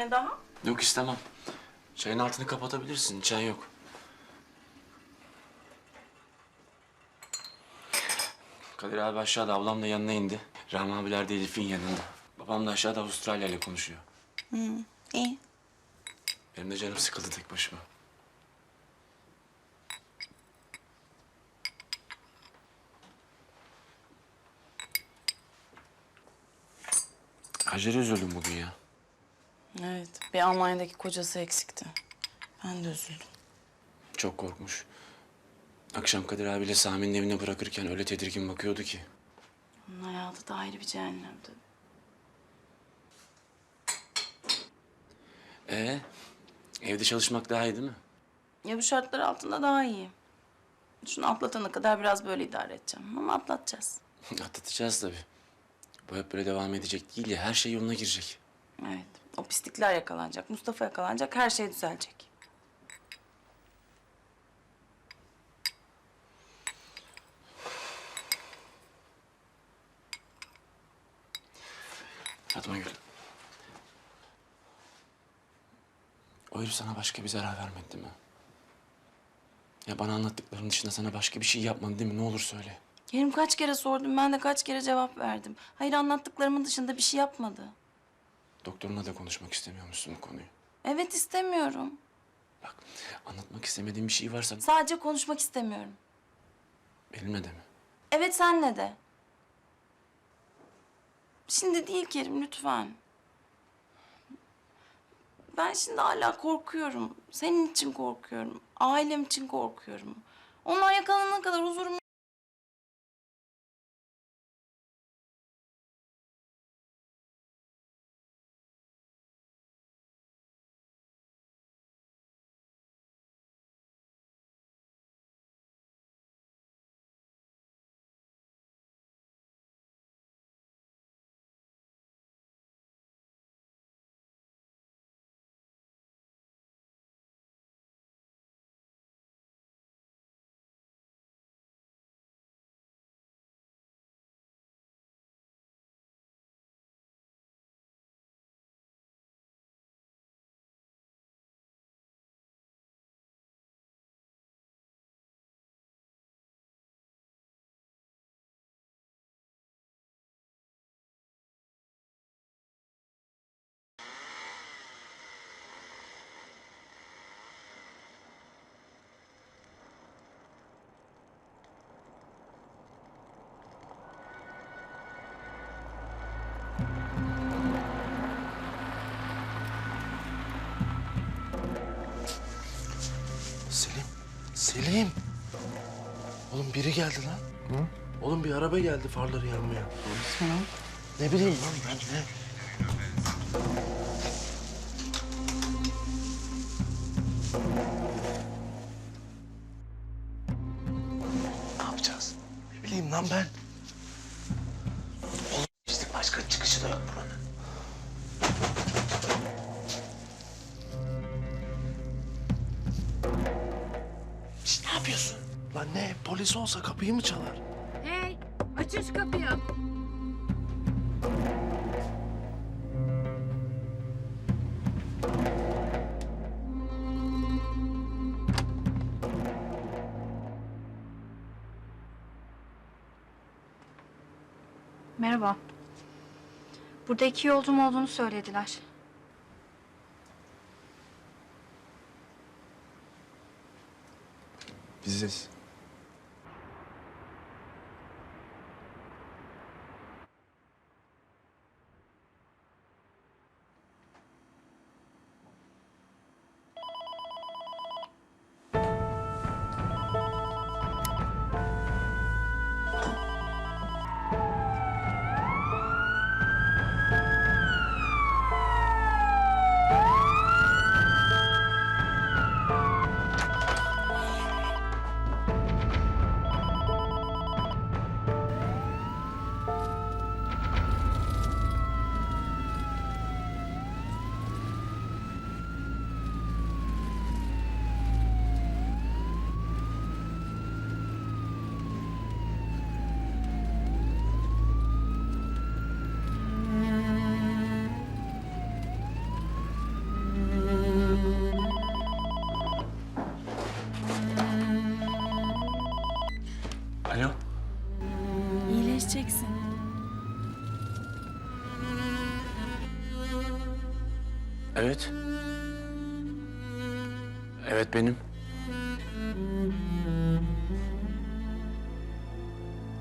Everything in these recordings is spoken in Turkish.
tane daha? Yok istemem. Çayın altını kapatabilirsin. Çay yok. Kadir abi aşağıda ablam da yanına indi. Rahmi abiler de Elif'in yanında. Babam da aşağıda Avustralya ile konuşuyor. İyi. Benim de canım sıkıldı tek başıma. Hacer'e üzüldüm bugün ya. Evet. Bir Almanya'daki kocası eksikti. Ben de üzüldüm. Çok korkmuş. Akşam Kadir abiyle Sami'nin evine bırakırken öyle tedirgin bakıyordu ki. Onun hayatı da ayrı bir cehennemdi. Ee, evde çalışmak daha iyi değil mi? Ya bu şartlar altında daha iyi. Şunu atlatana kadar biraz böyle idare edeceğim. Ama atlatacağız. Atlatacağız tabii. Bu hep böyle devam edecek değil ya. Her şey yoluna girecek. Evet. O pislikler yakalanacak. Mustafa yakalanacak. Her şey düzelecek. Fatma Gül. O herif sana başka bir zarar vermedi değil mi? Ya bana anlattıklarının dışında sana başka bir şey yapmadı değil mi? Ne olur söyle. Kerim kaç kere sordum. Ben de kaç kere cevap verdim. Hayır anlattıklarımın dışında bir şey yapmadı. Doktoruna da konuşmak istemiyormuşsun bu konuyu. Evet istemiyorum. Bak anlatmak istemediğin bir şey varsa Sadece konuşmak istemiyorum. benimle de mi? Evet senle de. Şimdi değil Kerim lütfen. Ben şimdi hala korkuyorum. Senin için korkuyorum. Ailem için korkuyorum. Onlar yakalanana kadar huzurum Selim. Oğlum biri geldi lan. Oğlum bir araba geldi farları yanmıyor. Ne bileyim lan ben ne? Ne yapacağız? Ne bileyim lan ben. Oğlum işte başka çıkışı da yok buranın. Polis olsa kapıyı mı çalar? Hey, açın şu kapıyı. Merhaba. Burada iki yolcum olduğunu söylediler. Biziz. Alo. İyileşeceksin. Evet. Evet benim.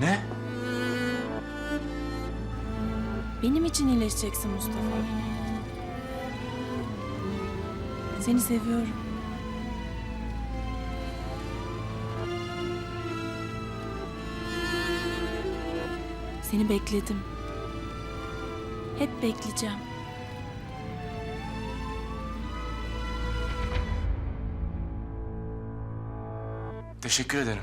Ne? Benim için iyileşeceksin Mustafa. Seni seviyorum. Seni bekledim. Hep bekleyeceğim. Teşekkür ederim.